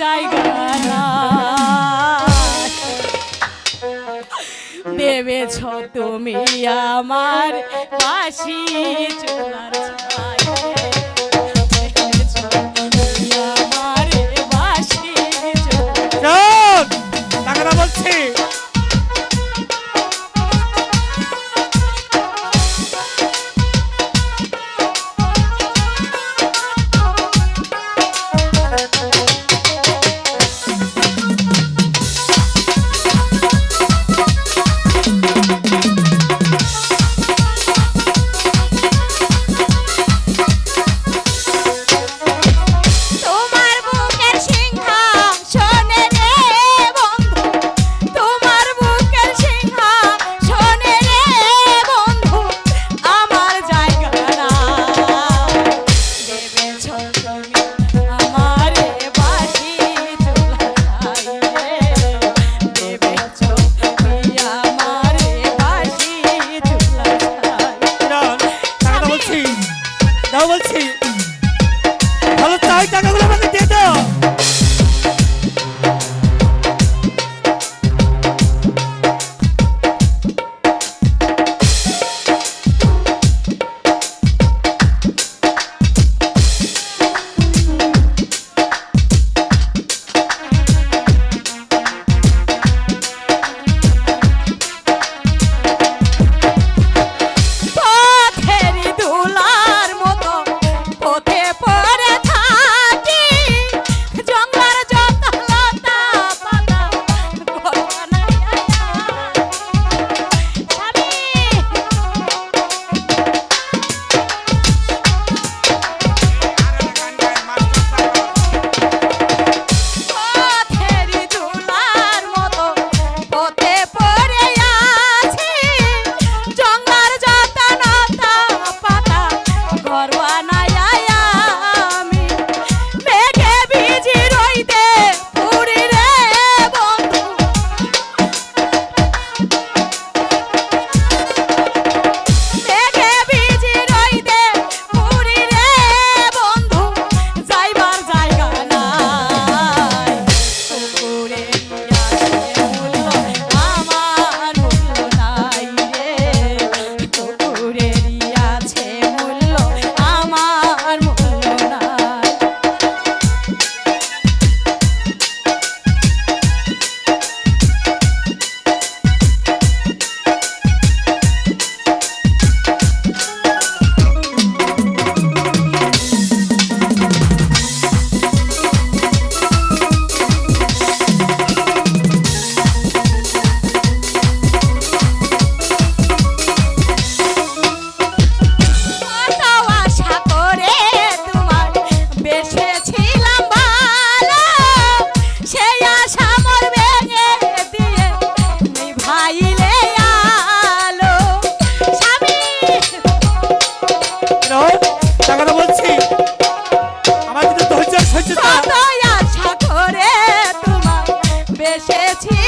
জায়গা দেবেছ তুমি আমার বাসি চলার ছায় বেসেছিলাম